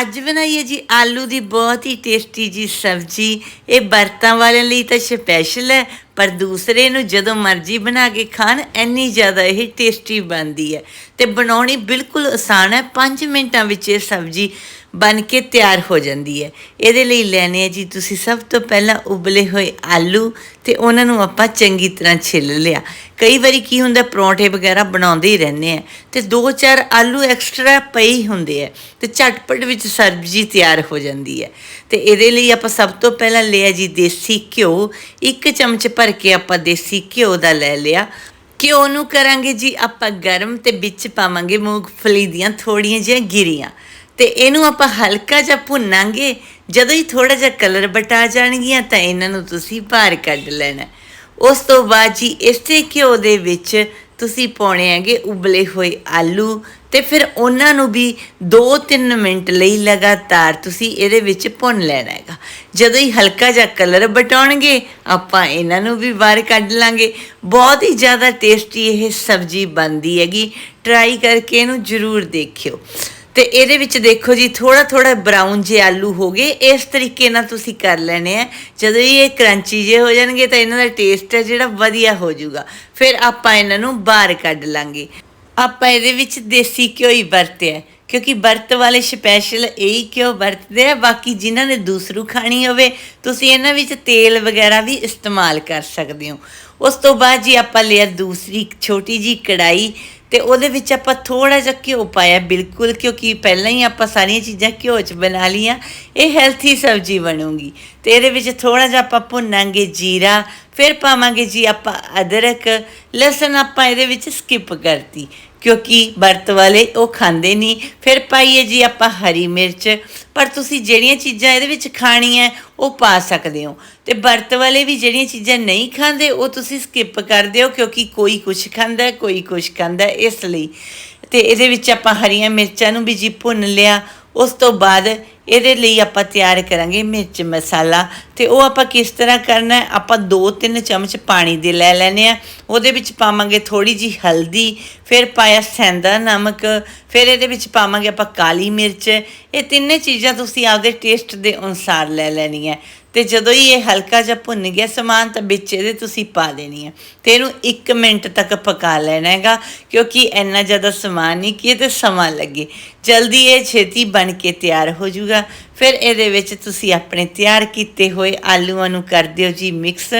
ਅੱਜ ਬਣਾਈਏ ਜੀ ਆਲੂ ਦੀ ਬਹੁਤ ਹੀ ਟੇਸਟੀ ਜੀ ਸਬਜ਼ੀ। ਇਹ ਵਰਤਾਂ ਵਾਲਿਆਂ ਲਈ ਤਾਂ ਸਪੈਸ਼ਲ ਹੈ, ਪਰ ਦੂਸਰੇ ਨੂੰ ਜਦੋਂ ਮਰਜ਼ੀ ਬਣਾ ਕੇ ਖਾਣ, ਇੰਨੀ ਜ਼ਿਆਦਾ ਇਹ ਟੇਸਟੀ ਬਣਦੀ ਹੈ। ਤੇ ਬਣਾਉਣੀ ਬਿਲਕੁਲ ਆਸਾਨ ਹੈ 5 ਮਿੰਟਾਂ ਵਿੱਚ ਇਹ ਸਬਜ਼ੀ ਬਣ ਕੇ ਤਿਆਰ ਹੋ ਜਾਂਦੀ ਹੈ। ਇਹਦੇ ਲਈ ਲੈਣੇ ਆ ਜੀ, ਤੁਸੀਂ ਸਭ ਤੋਂ ਪਹਿਲਾਂ ਉਬਲੇ ਹੋਏ ਆਲੂ ਤੇ ਉਹਨਾਂ ਨੂੰ ਆਪਾਂ ਚੰਗੀ ਤਰ੍ਹਾਂ ਛਿੱਲ ਲਿਆ। ਕਈ ਵਾਰੀ ਕੀ ਹੁੰਦਾ, ਪਰੌਂਠੇ ਵਗੈਰਾ ਬਣਾਉਂਦੇ ਹੀ ਰਹਿੰਦੇ ਆ ਤੇ ਦੋ ਚਾਰ ਆਲੂ ਐਕਸਟਰਾ ਪਈ ਹੁੰਦੇ ਆ ਤੇ ਝਟਪਟ ਵਿੱਚ ਸਬਜ਼ੀ ਤਿਆਰ ਹੋ ਜਾਂਦੀ ਹੈ। ਤੇ ਇਹਦੇ ਲਈ ਆਪਾਂ ਸਭ ਤੋਂ ਪਹਿਲਾਂ ਲਿਆ ਜੀ ਦੇਸੀ ਘਿਓ। ਇੱਕ ਚਮਚ ਭਰ ਕੇ ਆਪਾਂ ਦੇਸੀ ਘਿਓ ਦਾ ਲੈ ਲਿਆ। ਘਿਓ ਨੂੰ ਕਰਾਂਗੇ ਜੀ ਆਪਾਂ ਗਰਮ ਤੇ ਵਿੱਚ ਪਾਵਾਂਗੇ ਮੂੰਗਫਲੀ ਦੀਆਂ ਥੋੜੀਆਂ ਜਿਹੀਆਂ ਗਿਰੀਆਂ। ਤੇ ਇਹਨੂੰ ਆਪਾਂ ਹਲਕਾ ਜਿਹਾ ਭੁੰਨਾਂਗੇ। ਜਦੋਂ ਹੀ ਥੋੜਾ ਜਿਹਾ ਕਲਰ ਬਟਾ ਜਾਣਗੀਆਂ ਤਾਂ ਇਹਨਾਂ ਨੂੰ ਤੁਸੀਂ ਬਾਹਰ ਕੱਢ ਲੈਣਾ। ਉਸ ਤੋਂ ਬਾਅਦ ਜੀ ਇਸੇ ਘਿਓ ਦੇ ਵਿੱਚ ਤੁਸੀਂ ਪਾਉਣੇ ਹੈਗੇ ਉਬਲੇ ਹੋਏ ਆਲੂ ਤੇ ਫਿਰ ਉਹਨਾਂ ਨੂੰ ਵੀ 2-3 ਮਿੰਟ ਲਈ ਲਗਾਤਾਰ ਤੁਸੀਂ ਇਹਦੇ ਵਿੱਚ ਭੁੰਨ ਲੈਣਾ ਹੈਗਾ। ਜਦੋਂ ਹੀ ਹਲਕਾ ਜਿਹਾ ਕਲਰ ਬਟਾਉਣਗੇ, ਆਪਾਂ ਇਹਨਾਂ ਨੂੰ ਵੀ ਬਾਹਰ ਕੱਢ ਲਾਂਗੇ। ਬਹੁਤ ਹੀ ਜ਼ਿਆਦਾ ਟੇਸਟੀ ਇਹ ਸਬਜ਼ੀ ਬਣਦੀ ਹੈਗੀ। ਟਰਾਈ ਕਰਕੇ ਇਹਨੂੰ ਜ਼ਰੂਰ ਦੇਖਿਓ। ਤੇ ਇਹਦੇ ਵਿੱਚ ਦੇਖੋ ਜੀ ਥੋੜਾ ਥੋੜਾ ਬਰਾਊਨ ਜੇ ਆਲੂ ਹੋ ਗਏ। ਇਸ ਤਰੀਕੇ ਨਾਲ ਤੁਸੀਂ ਕਰ ਲੈਣੇ ਆ। ਜਦੋਂ ਇਹ ਕਰੰਚੀ ਜੇ ਹੋ ਜਾਣਗੇ ਤਾਂ ਇਹਨਾਂ ਦਾ ਟੇਸਟ ਹੈ ਜਿਹੜਾ ਵਧੀਆ ਹੋ ਜਾਊਗਾ। ਫਿਰ ਆਪਾਂ ਇਹਨਾਂ ਨੂੰ ਬਾਹਰ ਕੱਢ ਲਾਂਗੇ। ਆਪਾਂ ਇਹਦੇ ਵਿੱਚ ਦੇਸੀ ਘਿਓ ਹੀ ਵਰਤਿਆ ਕਿਉਂਕਿ ਵਰਤ ਵਾਲੇ ਸਪੈਸ਼ਲ ਇਹੀ ਘਿਓ ਵਰਤਦੇ ਆ। ਬਾਕੀ ਜਿਨ੍ਹਾਂ ਨੇ ਦੂਸਰੂ ਖਾਣੀ ਹੋਵੇ, ਤੁਸੀਂ ਇਹਨਾਂ ਵਿੱਚ ਤੇਲ ਵਗੈਰਾ ਵੀ ਇਸਤੇਮਾਲ ਕਰ ਸਕਦੇ ਹੋ। ਉਸ ਤੋਂ ਬਾਅਦ ਜੀ ਆਪਾਂ ਲਿਆ ਦੂਸਰੀ ਛੋਟੀ ਜੀ ਕੜਾਈ ਤੇ ਉਹਦੇ ਵਿੱਚ ਆਪਾਂ ਥੋੜਾ ਜਿਹਾ ਘਿਓ ਪਾਇਆ ਬਿਲਕੁਲ, ਕਿਉਂਕਿ ਪਹਿਲਾਂ ਹੀ ਆਪਾਂ ਸਾਰੀਆਂ ਚੀਜ਼ਾਂ ਘਿਓ 'ਚ ਬਣਾ ਲੀਆਂ ਇਹ ਹੈਲਥੀ ਸਬਜ਼ੀ ਬਣੂਗੀ। ਤੇ ਇਹਦੇ ਵਿੱਚ ਥੋੜਾ ਜਿਹਾ ਆਪਾਂ ਭੁੰਨਾਂਗੇ ਜੀਰਾ, ਫਿਰ ਪਾਵਾਂਗੇ ਜੀ ਆਪਾਂ ਅਦਰਕ, ਲਸਣ ਆਪਾਂ ਇਹਦੇ ਵਿੱਚ ਸਕਿਪ ਕਰਤੀ, ਕਿਉਂਕਿ ਵਰਤ ਵਾਲੇ ਉਹ ਖਾਂਦੇ ਨਹੀਂ। ਫਿਰ ਪਾਈਏ ਜੀ ਆਪਾਂ ਹਰੀ ਮਿਰਚ ਪਰ ਤੁਸੀਂ ਜਿਹੜੀਆਂ ਚੀਜ਼ਾਂ ਇਹਦੇ ਵਿੱਚ ਖਾਣੀਆਂ, ਉਹ ਪਾ ਸਕਦੇ ਹੋ। ਤੇ ਵਰਤ ਵਾਲੇ ਵੀ ਜਿਹੜੀਆਂ ਚੀਜ਼ਾਂ ਨਹੀਂ ਖਾਂਦੇ, ਉਹ ਤੁਸੀਂ ਸਕਿਪ ਕਰ ਦਿਓ, ਕਿਉਂਕਿ ਕੋਈ ਕੁਝ ਖਾਂਦਾ, ਕੋਈ ਕੁਝ ਖਾਂਦਾ ਇਸ ਲਈ। ਤੇ ਇਹਦੇ ਵਿੱਚ ਆਪਾਂ ਹਰੀਆਂ ਮਿਰਚਾਂ ਨੂੰ ਵੀ ਜੀ ਭੁੰਨ ਲਿਆ। ਉਸ ਤੋਂ ਬਾਅਦ ਇਹਦੇ ਲਈ ਆਪਾਂ ਤਿਆਰ ਕਰਾਂਗੇ ਮਿਰਚ ਮਸਾਲਾ। ਤੇ ਉਹ ਆਪਾਂ ਕਿਸ ਤਰ੍ਹਾਂ ਕਰਨਾ ਆਪਾਂ 2-3 ਚਮਚ ਪਾਣੀ ਦੇ ਲੈ ਲੈਣੇ ਆ ਉਹਦੇ ਵਿੱਚ ਪਾਵਾਂਗੇ ਥੋੜੀ ਜੀ ਹਲਦੀ, ਫਿਰ ਪਾਇਆ ਸੈਂਦਾ ਨਮਕ, ਫਿਰ ਇਹਦੇ ਵਿੱਚ ਪਾਵਾਂਗੇ ਆਪਾਂ ਕਾਲੀ ਮਿਰਚ। ਇਹ ਤਿੰਨੇ ਚੀਜ਼ਾਂ ਤੁਸੀਂ ਆਪਦੇ ਟੇਸਟ ਦੇ ਅਨੁਸਾਰ ਲੈ ਲੈਣੀਆਂ। ਤੇ ਜਦੋਂ ਹੀ ਇਹ ਹਲਕਾ ਜਿਹਾ ਭੁੰਨ ਗਿਆ ਸਮਾਨ, ਤਾਂ ਵਿੱਚ ਇਹਦੇ ਤੁਸੀਂ ਪਾ ਦੇਣੀ ਹੈ। ਤੇ ਇਹਨੂੰ 1 ਮਿੰਟ ਤੱਕ ਪਕਾ ਲੈਣਾ ਹੈਗਾ, ਕਿਉਂਕਿ ਇੰਨਾ ਜ਼ਿਆਦਾ ਸਮਾਨ ਨਹੀਂ ਕਿ ਇਹ ਤੇ ਸਮਾਂ ਲੱਗੇ। ਜਲਦੀ ਇਹ ਛੇਤੀ ਬਣ ਕੇ ਤਿਆਰ ਹੋ ਜਾਊਗਾ ਫਿਰ ਇਹਦੇ ਵਿੱਚ ਤੁਸੀਂ ਆਪਣੇ ਤਿਆਰ ਕੀਤੇ ਹੋਏ ਆਲੂਆਂ ਨੂੰ ਕਰ ਦਿਓ ਜੀ ਮਿਕਸ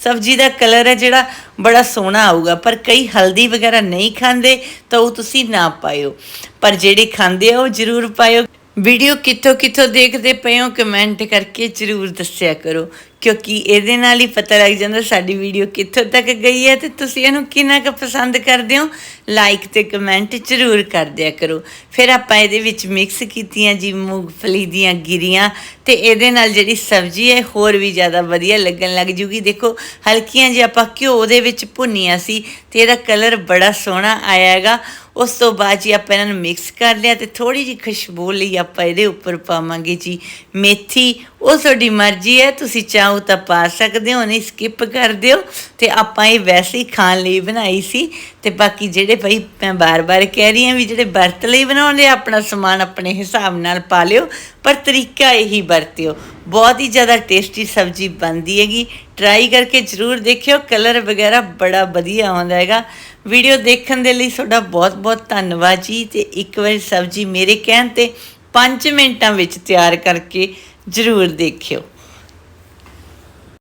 ਸਬਜ਼ੀ ਦਾ ਕਲਰ ਹੈ ਜਿਹੜਾ ਬੜਾ ਸੋਹਣਾ ਆਊਗਾ, ਪਰ ਕਈ ਹਲਦੀ ਵਗੈਰਾ ਨਹੀਂ ਖਾਂਦੇ ਤਾਂ ਉਹ ਤੁਸੀਂ ਨਾ ਪਾਇਓ। ਪਰ ਜਿਹੜੇ ਖਾਂਦੇ ਆ ਉਹ ਜ਼ਰੂਰ ਪਾਇਓ। ਵੀਡੀਓ ਕਿੱਥੋਂ ਕਿੱਥੋਂ ਦੇਖਦੇ ਪਏ ਹੋ ਕਮੈਂਟ ਕਰਕੇ ਜ਼ਰੂਰ ਦੱਸਿਆ ਕਰੋ, ਕਿਉਂਕਿ ਇਹਦੇ ਨਾਲ ਹੀ ਪਤਾ ਲੱਗ ਜਾਂਦਾ ਸਾਡੀ ਵੀਡੀਓ ਕਿੱਥੋਂ ਤੱਕ ਗਈ ਹੈ ਤੇ ਤੁਸੀਂ ਇਹਨੂੰ ਕਿੰਨਾ ਕੁ ਪਸੰਦ ਕਰਦੇ ਹੋ। ਲਾਈਕ ਤੇ ਕਮੈਂਟ ਜ਼ਰੂਰ ਕਰ ਦਿਆ ਕਰੋ। ਫਿਰ ਆਪਾਂ ਇਹਦੇ ਵਿੱਚ ਮਿਕਸ ਕੀਤੀਆਂ ਜੀ ਮੂੰਗਫਲੀ ਦੀਆਂ ਗਿਰੀਆਂ ਤੇ ਇਹਦੇ ਨਾਲ ਜਿਹੜੀ ਸਬਜ਼ੀ ਹੈ ਹੋਰ ਵੀ ਜ਼ਿਆਦਾ ਵਧੀਆ ਲੱਗਣ ਲੱਗ ਜੂਗੀ। ਦੇਖੋ, ਹਲਕੀਆਂ ਜਿਹਾ ਆਪਾਂ ਘਿਓ ਦੇ ਵਿੱਚ ਭੁੰਨੀਆਂ ਸੀ ਤੇ ਇਹਦਾ ਕਲਰ ਬੜਾ ਸੋਹਣਾ ਆਇਆ ਹੈਗਾ। ਉਸ ਤੋਂ ਬਾਅਦ ਜੀ ਆਪਾਂ ਇਹਨਾਂ ਨੂੰ ਮਿਕਸ ਕਰ ਲਿਆ ਤੇ ਥੋੜੀ ਜਿਹੀ ਖੁਸ਼ਬੂ ਲਈ ਆਪਾਂ ਇਹਦੇ ਉੱਪਰ ਪਾਵਾਂਗੇ ਜੀ ਮੇਥੀ ਉਹ ਤੁਹਾਡੀ ਮਰਜ਼ੀ ਹੈ ਤੁਸੀਂ ਚਾਹੋ ਤਾਂ ਪਾ ਸਕਦੇ ਹੋ ਨਹੀਂ ਸਕਿਪ ਕਰ ਦਿਓ। ਤੇ ਆਪਾਂ ਇਹ ਵੈਸੇ ਹੀ ਖਾਣ ਲਈ ਬਣਾਈ ਸੀ ਤੇ ਬਾਕੀ ਜਿਹੜੇ ਭਾਈ ਮੈਂ ਬਾਰ-ਬਾਰ ਕਹਿ ਰਹੀ ਹਾਂ ਵੀ ਜਿਹੜੇ ਵਰਤ ਲਈ ਬਣਾਉਂਦੇ ਆ, ਆਪਣਾ ਸਮਾਨ ਆਪਣੇ ਹਿਸਾਬ ਨਾਲ ਪਾ ਲਿਓ ਪਰ ਤਰੀਕਾ ਇਹੀ ਵਰਤਿਓ। ਬਹੁਤ ਹੀ ਜ਼ਿਆਦਾ ਟੇਸਟੀ ਸਬਜ਼ੀ ਬਣਦੀ ਹੈਗੀ। ਟਰਾਈ ਕਰਕੇ ਜ਼ਰੂਰ ਦੇਖਿਓ ਕਲਰ ਵਗੈਰਾ ਬੜਾ ਵਧੀਆ ਆਉਂਦਾ ਹੈਗਾ। ਵੀਡੀਓ ਦੇਖਣ ਦੇ ਲਈ ਤੁਹਾਡਾ ਬਹੁਤ-ਬਹੁਤ ਧੰਨਵਾਦ ਜੀ। ਤੇ ਇੱਕ ਵਾਰੀ ਸਬਜ਼ੀ ਮੇਰੇ ਕਹਿਣ ਤੇ 5 ਮਿੰਟਾਂ ਵਿੱਚ ਤਿਆਰ ਕਰਕੇ ਜ਼ਰੂਰ ਦੇਖਿਓ।